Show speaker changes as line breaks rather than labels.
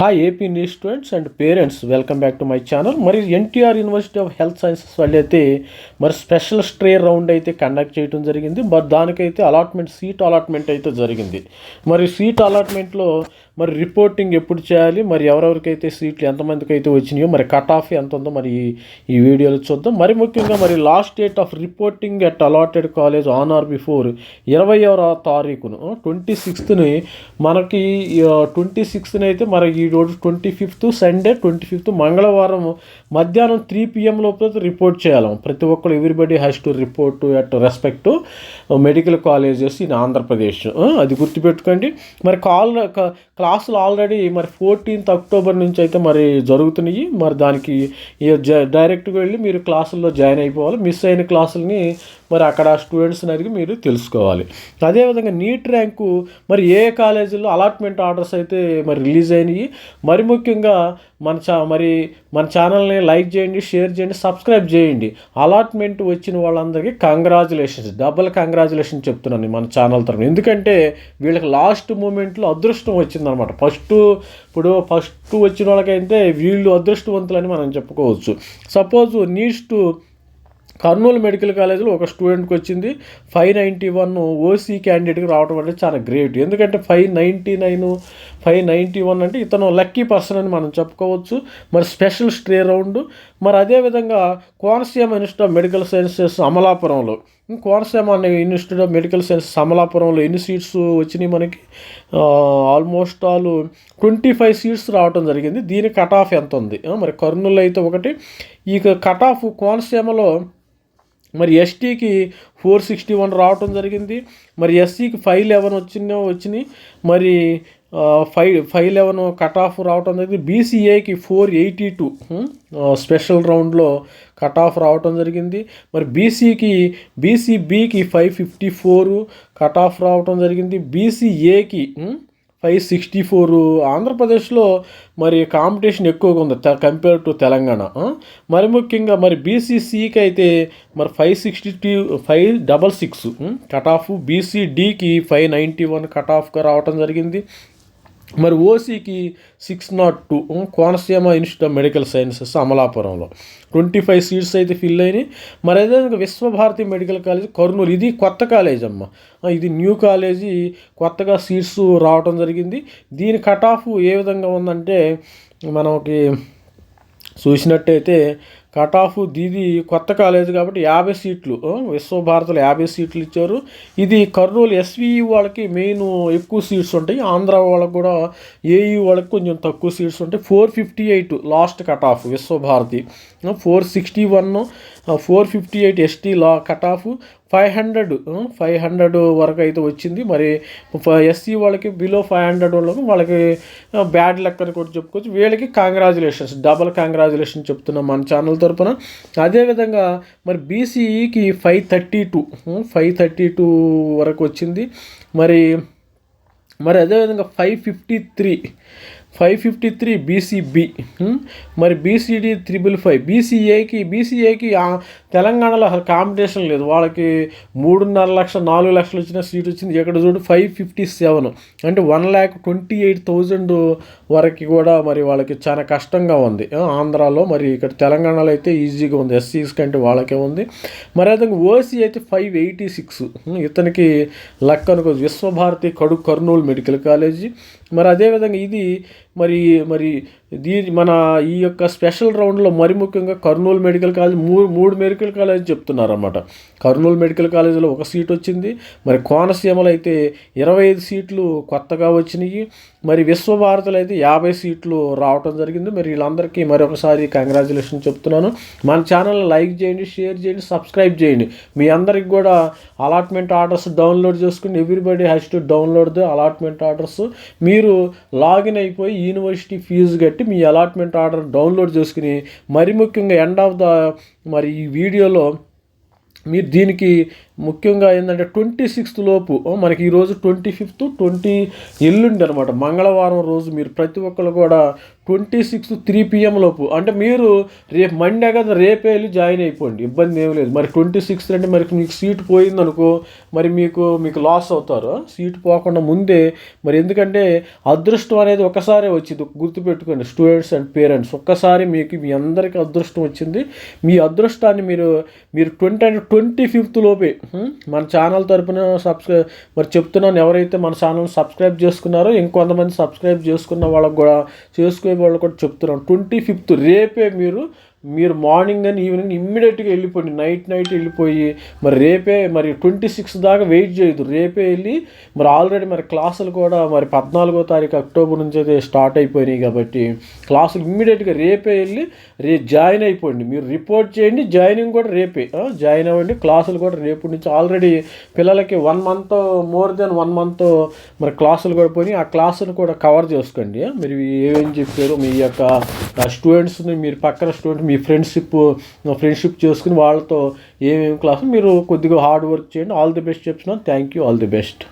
Hi AP news students and parents welcome back to my channel మరి NTR university of health sciences వాళ్ళు అయితే మరి special stray round అయితే conduct చేయడం జరిగింది. మరి దానికైతే అలాట్మెంట్ సీట్ అలాట్మెంట్ అయితే జరిగింది. మరి సీట్ అలాట్మెంట్లో మరి రిపోర్టింగ్ ఎప్పుడు చేయాలి? మరి ఎవరెవరికైతే సీట్లు ఎంతమందికి అయితే వచ్చినాయో మరి కట్ ఆఫ్ ఎంత ఉందో మరి ఈ- వీడియోలో చూద్దాం. మరి ముఖ్యంగా మరి last date of reporting at allotted college on or before ఇరవై ఆరో తారీఖును ట్వంటీ సిక్స్త్ని మనకి ట్వంటీ సిక్స్త్ని అయితే మరి ఈ రోజు twenty fifth Sunday twenty fifth మంగళవారం మధ్యాహ్నం త్రీ పిఎం లోపల రిపోర్ట్ చేయాలి. ప్రతి ఒక్కరు everybody has to report at respect medical colleges in Andhra Pradesh అది గుర్తుపెట్టుకోండి. మరి కాల్ క- క్లాసులు ఆల్రెడీ మరి ఫోర్టీన్త్ అక్టోబర్ నుంచి అయితే మరి జరుగుతున్నాయి. మరి దానికి డైరెక్ట్గా వెళ్ళి మీరు క్లాసుల్లో జాయిన్ అయిపోవాలి. మిస్ అయిన క్లాసులని మరి అక్కడ స్టూడెంట్స్ని అడిగి మీరు తెలుసుకోవాలి. అదేవిధంగా నీట్ ర్యాంకు మరి ఏ కాలేజీలో అలాట్మెంట్ ఆర్డర్స్ అయితే మరి రిలీజ్ అయినాయి మరి ముఖ్యంగా మన చా మరి మన ఛానల్ని లైక్ చేయండి షేర్ చేయండి సబ్స్క్రైబ్ చేయండి. అలాట్మెంట్ వచ్చిన వాళ్ళందరికీ కంగ్రాచులేషన్స్ డబల్ కంగ్రాచులేషన్ చెప్తున్నాను మన ఛానల్ తరఫున ఎందుకంటే వీళ్ళకి లాస్ట్ మూమెంట్లో అదృష్టం వచ్చిందనమాట. ఫస్ట్ ఇప్పుడు ఫస్ట్ వచ్చిన వాళ్ళకైతే వీళ్ళు అదృష్టవంతులని మనం చెప్పుకోవచ్చు. Suppose needs to Kurnool medical కాలేజీలో ఒక స్టూడెంట్కి వచ్చింది. ఫైవ్ నైంటీ వన్ ఓసీ క్యాండిడేట్కి రావడం అంటే చాలా గ్రేట్. ఎందుకంటే five ninety nine five ninety one అంటే ఇతను లక్కీ పర్సన్ అని మనం చెప్పుకోవచ్చు. మరి స్పెషల్ స్ట్రే రౌండ్. మరి అదేవిధంగా Konaseema institute of medical sciences అమలాపురంలో. కోనసీమ అనే ఇన్స్టిట్యూట్ ఆఫ్ మెడికల్ సైన్సెస్ అమలాపురంలో ఎన్ని సీట్స్ వచ్చినాయి మనకి? Almost all twenty five seats రావడం జరిగింది. దీని కట్ ఆఫ్ ఎంత ఉంది మరి కర్నూలు అయితే ఒకటి. ఈ కట్ ఆఫ్ కోనసీమలో మరి ఎస్టీకి ఫోర్ సిక్స్టీ వన్ రావటం జరిగింది. మరి ఎస్సీకి ఫైవ్ లెవెన్ వచ్చిన వచ్చినాయి. మరి five five eleven cut off రావటం జరిగింది. బీసీఏకి ఫోర్ ఎయిటీ టూ స్పెషల్ రౌండ్లో కట్ ఆఫ్ రావటం జరిగింది. మరి బీసీకి బీసీబీకి five fifty four cut off రావటం జరిగింది. బీసీఏకి ఫైవ్ సిక్స్టీ ఫోర్ ఆంధ్రప్రదేశ్లో మరి కాంపిటీషన్ ఎక్కువగా ఉంది కంపేర్ టు తెలంగాణ. మరి ముఖ్యంగా మరి బీసీసీకి అయితే మరి five sixty two five double six cut off బీసీడీకి five ninety one cut ఆఫ్గా రావటం జరిగింది. మరి ఓసీకి six nought two Konaseema institute of medical sciences అమలాపురంలో. ట్వంటీ ఫైవ్ సీట్స్ అయితే ఫిల్ అయినాయి. మరి అదేవిధంగా విశ్వభారతి మెడికల్ కాలేజ్ కర్నూలు ఇది కొత్త కాలేజ్ అమ్మ. ఇది న్యూ కాలేజీ కొత్తగా సీట్స్ రావటం జరిగింది. దీని కట్ ఆఫ్ ఏ విధంగా ఉందంటే మనకి చూసినట్టయితే కట్ ఆఫ్ దీది కొత్త కాలేజ్ కాబట్టి యాభై సీట్లు. విశ్వభారతిలో యాభై సీట్లు ఇచ్చారు. ఇది కర్నూలు ఎస్వి వాళ్ళకి మెయిన్ ఎక్కువ సీట్స్ ఉంటాయి. ఆంధ్ర వాళ్ళకి కూడా ఏఈ వాళ్ళకి కొంచెం తక్కువ సీట్స్ ఉంటాయి. Four fifty eight last cut off Vishwabharati. Four sixty one four fifty eight ST లా cut off five hundred five hundred వరకు అయితే వచ్చింది. మరి ఎస్సీ వాళ్ళకి బిలో ఫైవ్ హండ్రెడ్ వాళ్ళకి వాళ్ళకి బ్యాడ్ లెక్క అని కూడా చెప్పుకోవచ్చు. వీళ్ళకి కాంగ్రాచులేషన్స్ డబల్ కాంగ్రాచులేషన్ చెప్తున్నాం మన ఛానల్ తరపున. అదేవిధంగా మరి బీసీఈకి five thirty two five thirty two వరకు వచ్చింది. మరి మరి అదేవిధంగా five fifty three five fifty three B C B. మరి B C D triple five. బీసీఏకి బీసీఏకి తెలంగాణలో అసలు కాంపిటీషన్ లేదు. వాళ్ళకి మూడున్నర లక్ష నాలుగు లక్షలు వచ్చిన సీట్ వచ్చింది. ఇక్కడ చూడు ఫైవ్ ఫిఫ్టీ సెవెన్. అంటే one lakh twenty eight thousand వరకు కూడా మరి వాళ్ళకి చాలా కష్టంగా ఉంది. ఆంధ్రాలో మరి ఇక్కడ తెలంగాణలో అయితే ఈజీగా ఉంది. ఎస్సీస్ కంటే వాళ్ళకే ఉంది. మరి అదే ఓసీ అయితే ఫైవ్ ఎయిటీ సిక్స్. ఇతనికి లక్ అనుకో విశ్వభారతి కడు కర్నూలు మెడికల్ కాలేజీ. మరి అదేవిధంగా ఇది మరి మరి దీని మన ఈ యొక్క స్పెషల్ రౌండ్లో మరి ముఖ్యంగా కర్నూలు మెడికల్ కాలేజ్ మూడు మూడు మెడికల్ కాలేజ్ చెప్తున్నారు అన్నమాట కర్నూలు మెడికల్ కాలేజీలో ఒక సీట్ వచ్చింది. మరి కోనసీమలో అయితే ఇరవై ఐదు సీట్లు కొత్తగా వచ్చినాయి. మరి విశ్వభారతిలో అయితే యాభై సీట్లు రావటం జరిగింది. మరి వీళ్ళందరికీ మరొకసారి కంగ్రాచులేషన్ చెప్తున్నాను. మన ఛానల్ లైక్ చేయండి షేర్ చేయండి సబ్స్క్రైబ్ చేయండి. మీ అందరికి కూడా అలాట్మెంట్ ఆర్డర్స్ డౌన్లోడ్ చేసుకుని everybody has to download the allotment orders. మీరు లాగిన్ అయిపోయి యూనివర్సిటీ ఫీజు కట్టి మీ అలాట్మెంట్ ఆర్డర్ డౌన్లోడ్ చేసుకుని మరి ముఖ్యంగా ఎండ్ ఆఫ్ ద మరి ఈ వీడియోలో మీరు దీనికి ముఖ్యంగా ఏంటంటే ట్వంటీ సిక్స్త్ లోపు మనకి ఈరోజు ట్వంటీ ఫిఫ్త్ ట్వంటీ ఎల్లుండి అనమాట మంగళవారం రోజు మీరు ప్రతి ఒక్కరు కూడా ట్వంటీ సిక్స్త్ త్రీ పిఎం లోపు అంటే మీరు రేపు మండే కదా రేపే వెళ్ళి జాయిన్ అయిపోండి. ఇబ్బంది ఏం లేదు. మరి ట్వంటీ సిక్స్త్ అంటే మరి మీకు సీట్ పోయిందనుకో మరి మీకు మీకు లాస్ అవుతారు. సీట్ పోకుండా ముందే మరి ఎందుకంటే అదృష్టం అనేది ఒకసారి వచ్చింది. గుర్తుపెట్టుకోండి స్టూడెంట్స్ అండ్ పేరెంట్స్ ఒక్కసారి మీకు మీ అందరికీ అదృష్టం వచ్చింది. మీ అదృష్టాన్ని మీరు మీరు ట్వంటీ అంటే ట్వంటీ ఫిఫ్త్ లోపే మన ఛానల్ తరపున సబ్స్క్రైబ్ మరి చెప్తున్నాను ఎవరైతే మన ఛానల్ సబ్స్క్రైబ్ చేసుకున్నారో ఇంకొంతమంది సబ్స్క్రైబ్ చేసుకున్న వాళ్ళకి కూడా చేసుకునే వాళ్ళు కూడా చెప్తున్నాను. ట్వంటీ ఫిఫ్త్ రేపే మీరు మీరు మార్నింగ్ అని ఈవినింగ్ ఇమ్మీడియట్గా వెళ్ళిపోండి. నైట్ నైట్ వెళ్ళిపోయి మరి రేపే మరి ట్వంటీ సిక్స్ దాకా వెయిట్ చేయదు రేపే వెళ్ళి మరి ఆల్రెడీ మరి క్లాసులు కూడా మరి పద్నాలుగో తారీఖు అక్టోబర్ నుంచి అయితే స్టార్ట్ అయిపోయినాయి కాబట్టి క్లాసులు ఇమ్మీడియట్గా రేపే వెళ్ళి రే జాయిన్ అయిపోండి. మీరు రిపోర్ట్ చేయండి జాయినింగ్ కూడా రేపే. జాయిన్ అవ్వండి. క్లాసులు కూడా రేపు నుంచి ఆల్రెడీ పిల్లలకి one month more than one month మరి క్లాసులు కూడా పోయి ఆ క్లాసులు కూడా కవర్ చేసుకోండి. మీరు ఏమేమి చెప్పారు మీ యొక్క స్టూడెంట్స్ని మీరు పక్కన స్టూడెంట్ మీ ఫ్రెండ్షిప్ ఫ్రెండ్షిప్ చేసుకుని వాళ్ళతో ఏమేమి క్లాస్ మీరు కొద్దిగా హార్డ్ వర్క్ చేయండి. ఆల్ ది బెస్ట్ చెప్తున్నాను. Thank you. All the best.